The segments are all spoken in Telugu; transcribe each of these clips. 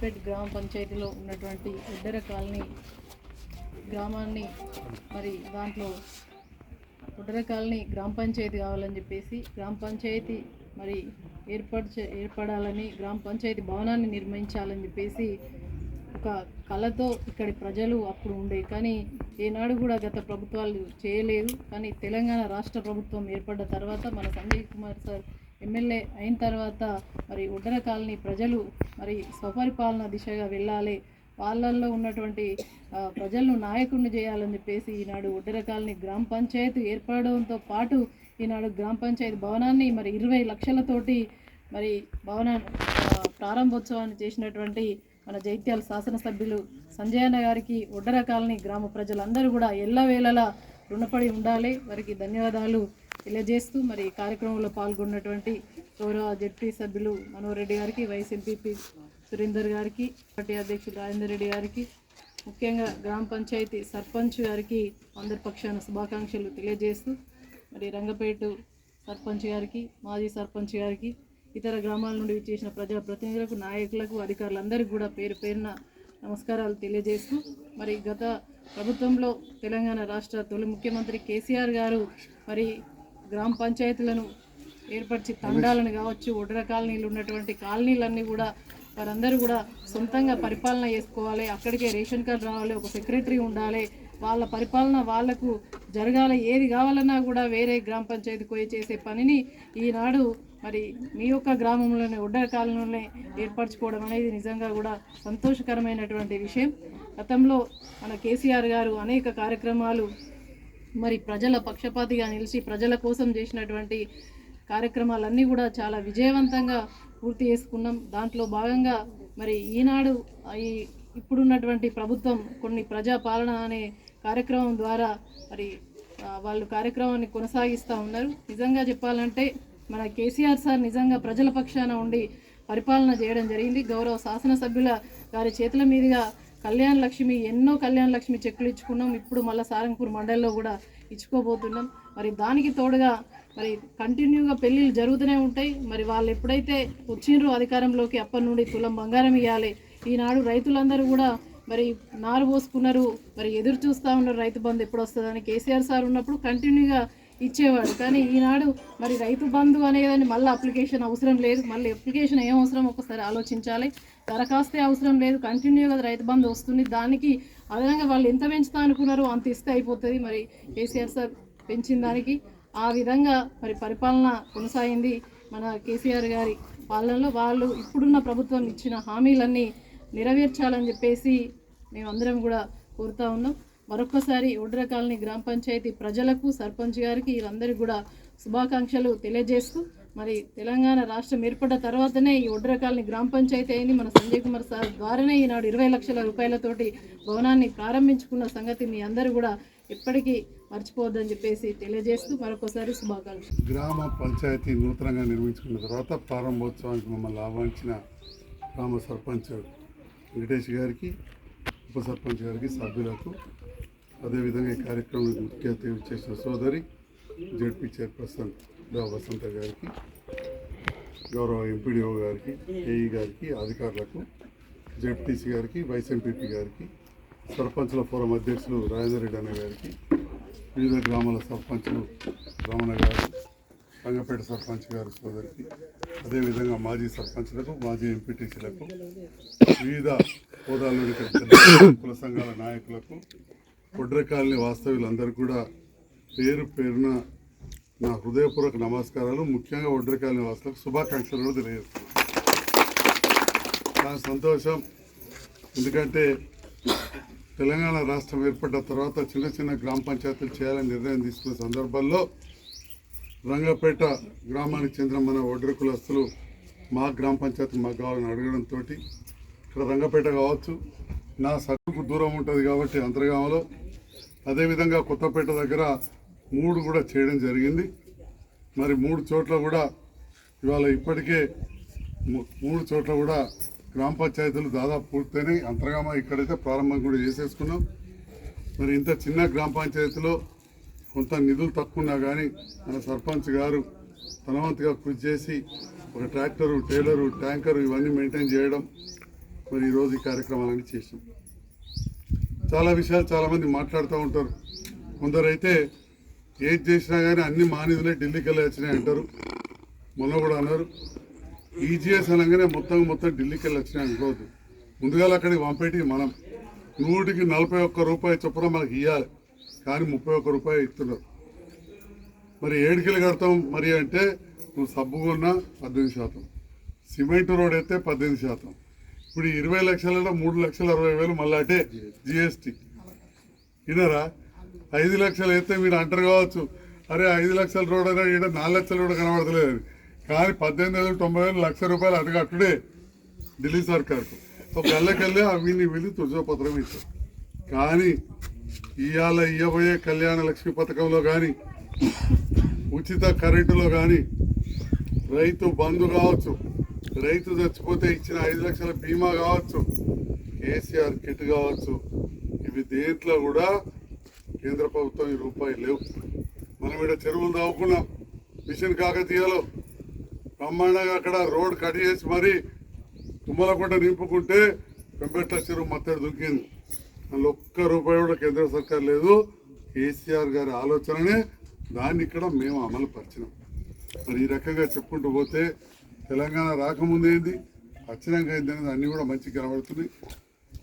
మండలంలోని గ్రామ పంచాయతీలో ఉన్నటువంటి ఉద్దర కాలనీ గ్రామాన్ని మరి దాంట్లో ఉడ్డర కాలనీ గ్రామ పంచాయతీ కావాలని చెప్పేసి గ్రామ పంచాయతీ మరి ఏర్పాటు చే ఏర్పడాలని గ్రామ పంచాయతీ భవనాన్ని నిర్మించాలని చెప్పేసి ఒక కళతో ఇక్కడి ప్రజలు అప్పుడు ఉండే. కానీ ఏనాడు కూడా గత ప్రభుత్వాలు చేయలేదు. కానీ తెలంగాణ రాష్ట్ర ప్రభుత్వం ఏర్పడ్డ తర్వాత మన సంజయ్ కుమార్ సార్ ఎమ్మెల్యే అయిన తర్వాత మరి ఉడ్డర కాలనీ ప్రజలు మరి స్వపరిపాలన దిశగా వెళ్ళాలి. వాళ్ళల్లో ఉన్నటువంటి ప్రజలను నాయకుడిని చేయాలని చెప్పేసి ఈనాడు ఉడ్డరకాలని గ్రామ పంచాయతీ ఏర్పడడంతో పాటు ఈనాడు గ్రామ పంచాయతీ భవనాన్ని మరి ఇరవై లక్షలతోటి మరి భవన ప్రారంభోత్సవాన్ని చేసినటువంటి మన జైత్యాల శాసనసభ్యులు సంజయన్న గారికి ఉడ్డరకాలని గ్రామ ప్రజలందరూ కూడా ఎల్లవేళలా రుణపడి ఉండాలి. వారికి ధన్యవాదాలు. తెలియజేస్తూ మరి ఈ కార్యక్రమంలో పాల్గొన్నటువంటి గౌరవ జడ్పీ సభ్యులు మనోహర్ రెడ్డి గారికి వైస్ ఎంపీపీ సురేందర్ గారికి పార్టీ అధ్యక్షులు రాజేందర్ రెడ్డి గారికి ముఖ్యంగా గ్రామ పంచాయతీ సర్పంచ్ గారికి అందరి పక్షాన శుభాకాంక్షలు తెలియజేస్తూ మరి రంగపేట సర్పంచ్ గారికి మాజీ సర్పంచ్ గారికి ఇతర గ్రామాల నుండి చేసిన ప్రజాప్రతినిధులకు నాయకులకు అధికారులందరికీ కూడా పేరు పేరున నమస్కారాలు తెలియజేస్తూ మరి గత ప్రభుత్వంలో తెలంగాణ రాష్ట్ర తొలి ముఖ్యమంత్రి కేసీఆర్ గారు మరి గ్రామ పంచాయతీలను ఏర్పరిచి తండాలను కావచ్చు ఒడ్ర కాలనీలు ఉన్నటువంటి కాలనీలన్నీ కూడా వారందరూ కూడా సొంతంగా పరిపాలన చేసుకోవాలి. అక్కడికే రేషన్ కార్డు రావాలి ఒక సెక్రటరీ ఉండాలి. వాళ్ళ పరిపాలన వాళ్ళకు జరగాలి. ఏది కావాలన్నా కూడా వేరే గ్రామ పంచాయతీకి పోయి చేసే పనిని ఈనాడు మరి మీ యొక్క గ్రామంలోనే ఒడ్డర కాలంలోనే ఏర్పరచుకోవడం అనేది నిజంగా కూడా సంతోషకరమైనటువంటి విషయం. గతంలో మన కేసీఆర్ గారు అనేక కార్యక్రమాలు మరి ప్రజల పక్షపాతిగా నిలిచి ప్రజల కోసం చేసినటువంటి కార్యక్రమాలన్నీ కూడా చాలా విజయవంతంగా పూర్తి చేసుకున్నాం. దాంట్లో భాగంగా మరి ఈనాడు ఈ ఇప్పుడున్నటువంటి ప్రభుత్వం కొన్ని ప్రజాపాలన అనే కార్యక్రమం ద్వారా మరి వాళ్ళు కార్యక్రమాన్ని కొనసాగిస్తూ ఉన్నారు. నిజంగా చెప్పాలంటే మన కేసీఆర్ సార్ నిజంగా ప్రజల పక్షాన ఉండి పరిపాలన చేయడం జరిగింది. గౌరవ శాసనసభ్యుల గారి చేతుల మీదుగా కళ్యాణ లక్ష్మి ఎన్నో కళ్యాణ లక్ష్మి చెక్కులు ఇచ్చుకున్నాం. ఇప్పుడు మళ్ళీ సారంగపూర్ మండలిలో కూడా ఇచ్చుకోబోతున్నాం. మరి దానికి తోడుగా మరి కంటిన్యూగా పెళ్ళిళ్ళు జరుగుతూనే ఉంటాయి. మరి వాళ్ళు ఎప్పుడైతే వచ్చిండ్రో అధికారంలోకి అప్పటి నుండి తులం బంగారం ఇవ్వాలి ఈనాడు రైతులందరూ కూడా మరి నారు పోసుకున్నారు. మరి ఎదురు చూస్తూ ఉన్నారు రైతు బంధు ఎప్పుడు వస్తుందని కేసీఆర్ సార్ ఉన్నప్పుడు కంటిన్యూగా ఇచ్చేవాడు. కానీ ఈనాడు మరి రైతు బంధు అనేదాన్ని మళ్ళీ అప్లికేషన్ అవసరం లేదు. మళ్ళీ అప్లికేషన్ ఏం అవసరం? ఒకసారి ఆలోచించాలి. దరఖాస్తే అవసరం లేదు. కంటిన్యూగా రైతు బంధు వస్తుంది. దానికి అదనంగా వాళ్ళు ఎంత పెంచుతా అనుకున్నారో అంత ఇస్తే అయిపోతుంది. మరి కేసీఆర్ సార్ పెంచిన దానికి ఆ విధంగా మరి పరిపాలన కొనసాగింది. మన కేసీఆర్ గారి పాలనలో వాళ్ళు ఇప్పుడున్న ప్రభుత్వం ఇచ్చిన హామీలన్నీ నెరవేర్చాలని చెప్పేసి మేమందరం కూడా కోరుతా ఉన్నాం. మరొకసారి ఉడ్ర కాలనీ గ్రామ పంచాయతీ ప్రజలకు సర్పంచ్ గారికి వీళ్ళందరికీ కూడా శుభాకాంక్షలు తెలియజేస్తూ మరి తెలంగాణ రాష్ట్రం ఏర్పడ్డ తర్వాతనే ఈ ఒడ్ర కాలనీ గ్రామ పంచాయతీ అయింది. మన సంజయ్ కుమార్ సార్ ద్వారానే ఈనాడు ఇరవై లక్షల రూపాయలతోటి భవనాన్ని ప్రారంభించుకున్న సంగతి మీ అందరూ కూడా ఎప్పటికీ మర్చిపోవద్దని చెప్పేసి తెలియజేస్తూ మరొకసారి శుభాకాంక్షలు. గ్రామ పంచాయతీ నూతనంగా నిర్మించుకున్న తర్వాత ప్రారంభోత్సవానికి మమ్మల్ని ఆహ్వానించిన గ్రామ సర్పంచ్ వెంకటేష్ గారికి ఉప సర్పంచ్ గారికి సభ్యులకు అదేవిధంగా ఈ కార్యక్రమంలో ముఖ్య అతిథి చేసిన సోదరి జడ్పీ చైర్పర్సన్ డా వసంత గారికి గౌరవ ఎంపీడీఓ గారికి ఏఈ గారికి అధికారులకు జడ్పీసీ గారికి వైస్ ఎంపీపీ గారికి సర్పంచుల ఫోరం అధ్యక్షులు రాజేందర్ రెడ్డి అన్న గారికి వివిధ గ్రామాల సర్పంచులు రమణ గారు రంగపేట సర్పంచ్ గారి సోదరికి అదేవిధంగా మాజీ సర్పంచ్లకు మాజీ ఎంపీటీసీలకు వివిధ హోదాల్లోని కుల సంఘాల నాయకులకు ఒడ్ర కాలనీ వాస్తవ్యులందరూ కూడా పేరు పేరున నా హృదయపూర్వక నమస్కారాలు. ముఖ్యంగా ఒడ్రకాలని వాసులకు శుభాకాంక్షలు కూడా తెలియజేస్తున్నాను. చాలా సంతోషం ఎందుకంటే తెలంగాణ రాష్ట్రం ఏర్పడ్డ తర్వాత చిన్న చిన్న గ్రామ పంచాయతీలు చేయాలని నిర్ణయం తీసుకున్న సందర్భంలో రంగపేట గ్రామానికి చెందిన మన ఒడ్ర కులస్తులు మా గ్రామ పంచాయతీ మాకు కావాలని అడగడంతో ఇక్కడ రంగపేట కావచ్చు నా సరుకు దూరం ఉంటుంది కాబట్టి అంతర్గామలో అదేవిధంగా కొత్తపేట దగ్గర మూడు కూడా చేయడం జరిగింది. మరి మూడు చోట్ల కూడా ఇవాళ ఇప్పటికే మూడు చోట్ల కూడా గ్రామ పంచాయతీలు దాదాపు పూర్తయినాయి. అంతర్గామ ఇక్కడైతే ప్రారంభం కూడా చేసేసుకున్నాం. మరి ఇంత చిన్న గ్రామ పంచాయతీలో కొంత నిధులు తక్కువన్నా కానీ మన సర్పంచ్ గారు తనవంతుగా కృషి చేసి ఒక ట్రాక్టరు టైలరు ట్యాంకరు ఇవన్నీ మెయింటైన్ చేయడం మరి ఈరోజు ఈ కార్యక్రమాలన్నీ చేసాం చాలా విషయాలు చాలామంది మాట్లాడుతూ ఉంటారు. కొందరైతే ఏది చేసినా కానీ అన్ని మానిధులే ఢిల్లీకి వెళ్ళి వచ్చినాయి అంటారు. మొన్న కూడా అన్నారు. ఈజీఎస్ అనగానే మొత్తం మొత్తం ఢిల్లీకి వెళ్ళి వచ్చినాయి అనుకోవద్దు. ముందుగా అక్కడికి పంపేటి మనం. నూటికి నలభై ఒక్క రూపాయి చొప్పున మనకి ఇవ్వాలి కానీ ముప్పై ఒక్క రూపాయి ఇస్తున్నారు. మరి ఏడుకెళ్ళి కడతాం మరి అంటే నువ్వు సబ్బు కొన్నా పద్దెనిమిది శాతం. సిమెంట్ రోడ్ అయితే పద్దెనిమిది శాతం. ఇప్పుడు ఇరవై లక్షలలో మూడు లక్షల అరవై వేలు మళ్ళీ అంటే జిఎస్టీ వినరా ఐదు లక్షలు అయితే మీరు అంటారు కావచ్చు. అరే ఐదు లక్షల రోడ్ అయినా ఈడ నాలుగు లక్షల రోడ్ కనబడతలేదు. కానీ పద్దెనిమిది వేల తొంభై వేలు లక్ష రూపాయలు అటుగట్టుడే ఢిల్లీ సర్కార్కు. ఒక గల్లకెళ్ళి అవి వెళ్ళి తుజో ఇచ్చారు. కానీ ఇవాళ ఇవ్వబోయే కళ్యాణ లక్ష్మి పథకంలో కానీ ఉచిత కరెంటులో కానీ రైతు బంధు కావచ్చు రైతు చచ్చిపోతే ఇచ్చిన ఐదు లక్షల బీమా కావచ్చు కేసీఆర్ కిట్ కావచ్చు ఇవి దేంట్లో కూడా కేంద్ర ప్రభుత్వం ఈ రూపాయి లేవు. మనం ఇక్కడ చెరువులు దావుకున్నాం మిషన్ కాకతీయలో బ్రహ్మాండంగా అక్కడ రోడ్ కట్ చేసి మరి తుమ్మలకుంట నింపుకుంటే పెంపెట్ల చెరువు మత్తడి దుక్కింది అందులో ఒక్క రూపాయి కూడా కేంద్ర సర్కార్ లేదు. కేసీఆర్ గారి ఆలోచననే దాన్ని ఇక్కడ మేము అమలు పరిచినాం మరి ఈ రకంగా చెప్పుకుంటూ పోతే తెలంగాణ రాకముందు ఏంది వచ్చినాక ఏంది అనేది అన్నీ కూడా మంచిగా కనబడుతున్నాయి.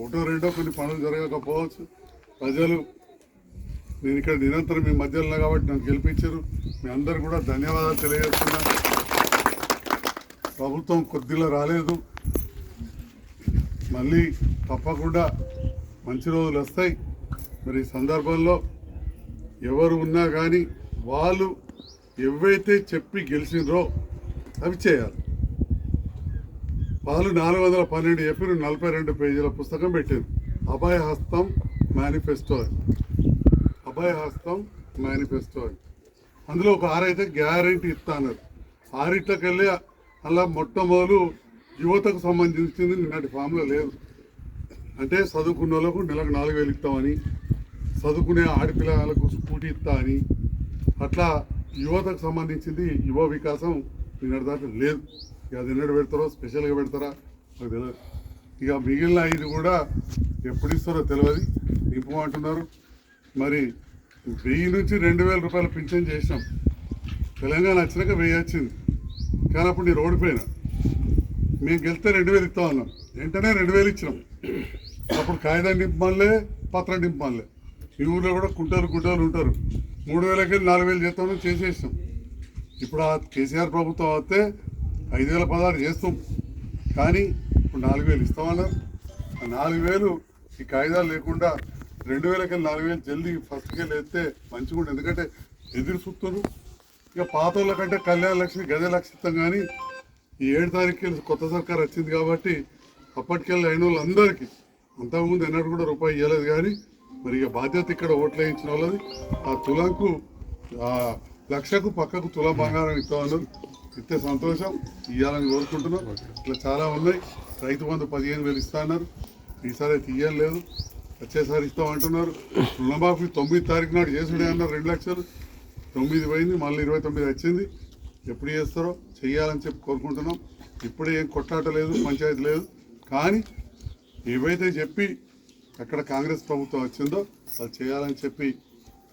ఒకటో రెండో కొన్ని పనులు జరగకపోవచ్చు. ప్రజలు నేను ఇక్కడ నిరంతరం మీ మధ్యలో ఉన్నా కాబట్టి నన్ను గెలిపించారు. మీ అందరు కూడా ధన్యవాదాలు తెలియజేస్తున్నా. ప్రభుత్వం కొద్దిగా రాలేదు. మళ్ళీ తప్పకుండా మంచి రోజులు వస్తాయి. మరి ఈ సందర్భంలో ఎవరు ఉన్నా కానీ వాళ్ళు ఎవైతే చెప్పి గెలిచినరో అవి చేయాలి. వాళ్ళు నాలుగు వందల పన్నెండు చెప్పిన నలభై రెండు పేజీల పుస్తకం పెట్టారు అభయ హస్తం మేనిఫెస్టో. అభయ హస్తం మేనిఫెస్టో. అందులో ఒక ఆరైతే గ్యారంటీ ఇస్తా అన్నారు. వెళ్ళి అలా మొట్టమొదలు యువతకు సంబంధించింది నిన్నటి ఫామ్లో లేదు. అంటే చదువుకున్న వాళ్ళకు నెలకు నాలుగు వేలు ఇస్తామని చదువుకునే ఆడపిల్లలకు స్కూటీ ఇస్తా అని. అట్లా యువతకు సంబంధించింది యువ వికాసం నిన్నటి దాకా లేదు. ఇక అది ఎన్నడు పెడతారో స్పెషల్గా పెడతారా? నాకు తెలియదు ఇక మిగిలిన ఐదు కూడా ఎప్పుడు ఇస్తారో తెలియదు నింపమంటున్నారు మరి వెయ్యి నుంచి రెండు వేల రూపాయలు పింఛన్ చేసినాం. తెలంగాణ వచ్చినాక వెయ్యి వచ్చింది. కానీ అప్పుడు నేను ఓడిపోయినా మేము గెలిస్తే రెండు వేలు ఇస్తాం అన్నాం వెంటనే రెండు వేలు ఇచ్చినాం. అప్పుడు కాగితం నింపమనిలే పత్రం నింపమనిలే. ఈ ఊళ్ళో కూడా కుంటారు కుంటారు ఉంటారు. మూడు వేలకి నాలుగు వేలు చేస్తామని చేసేసాం ఇప్పుడు ఆ కేసీఆర్ ప్రభుత్వం వస్తే ఐదు వేల పదహారు చేస్తాం. కానీ ఇప్పుడు నాలుగు వేలు ఇస్తామన్నారు ఆ నాలుగు వేలు ఈ కాగితాలు లేకుండా రెండు వేలకి నాలుగు వేలు జల్దీ ఫస్ట్కి వెళ్ళి వేస్తే మంచిగా ఉంటుంది. ఎందుకంటే ఎదురు చూస్తున్నారు. ఇక పాత వాళ్ళ కంటే కళ్యాణ లక్ష్మి గదే లక్షితం కానీ ఈ ఏడు తారీఖు కొత్త సర్కార్ వచ్చింది కాబట్టి అప్పటికెళ్ళి అయిన వాళ్ళందరికీ అంతకుముందు ఎన్నడూ కూడా రూపాయి ఇవ్వలేదు కానీ మరి ఇక బాధ్యత ఇక్కడ ఓట్లు వేయించిన వాళ్ళది. ఆ తులంకు ఆ లక్షకు పక్కకు తులం బంగారం ఇస్తామన్నారు. ఇస్తే సంతోషం ఇవ్వాలని కోరుకుంటున్నాం. ఇట్లా చాలా ఉన్నాయి. రైతు బంధు పదిహేను వేలు ఇస్తా అన్నారు. ఈసారి అయితే ఇయ్యలేదు వచ్చేసారి ఇస్తాం అంటున్నారు. రుణమాఫీ తొమ్మిది తారీఖు నాడు చేసుడే అన్నారు రెండు లక్షలు. తొమ్మిది పోయింది మళ్ళీ ఇరవై తొమ్మిది వచ్చింది. ఎప్పుడు చేస్తారో చేయాలని చెప్పి కోరుకుంటున్నాం. ఇప్పుడే ఏం కొట్లాట లేదు పంచాయతీ లేదు. కానీ ఏవైతే చెప్పి అక్కడ కాంగ్రెస్ ప్రభుత్వం వచ్చిందో అది చేయాలని చెప్పి